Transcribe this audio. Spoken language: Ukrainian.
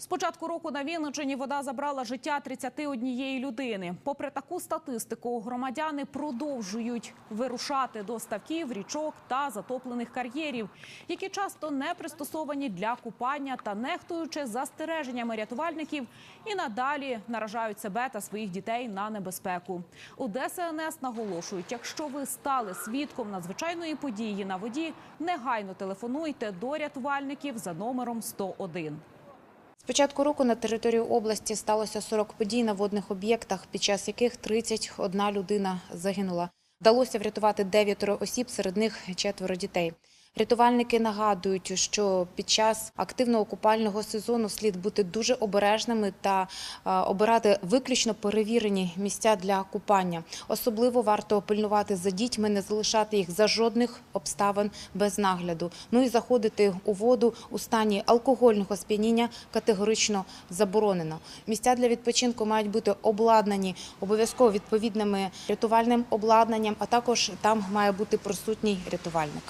З початку року на Вінниччині вода забрала життя 31 людини. Попри таку статистику, громадяни продовжують вирушати до ставків, річок та затоплених кар'єрів, які часто не пристосовані для купання та нехтуючи застереженнями рятувальників, і надалі наражають себе та своїх дітей на небезпеку. У ДСНС наголошують, якщо ви стали свідком надзвичайної події на воді, негайно телефонуйте до рятувальників за номером 101. Початку року на території області сталося 40 подій на водних об'єктах, під час яких 31 людина загинула. Вдалося врятувати дев'ятеро осіб, серед них четверо дітей. Рятувальники нагадують, що під час активного купального сезону слід бути дуже обережними та е, обирати виключно перевірені місця для купання. Особливо варто пильнувати за дітьми, не залишати їх за жодних обставин без нагляду. Ну і заходити у воду у стані алкогольного сп'яніння категорично заборонено. Місця для відпочинку мають бути обладнані обов'язково відповідними рятувальним обладнанням, а також там має бути присутній рятувальник.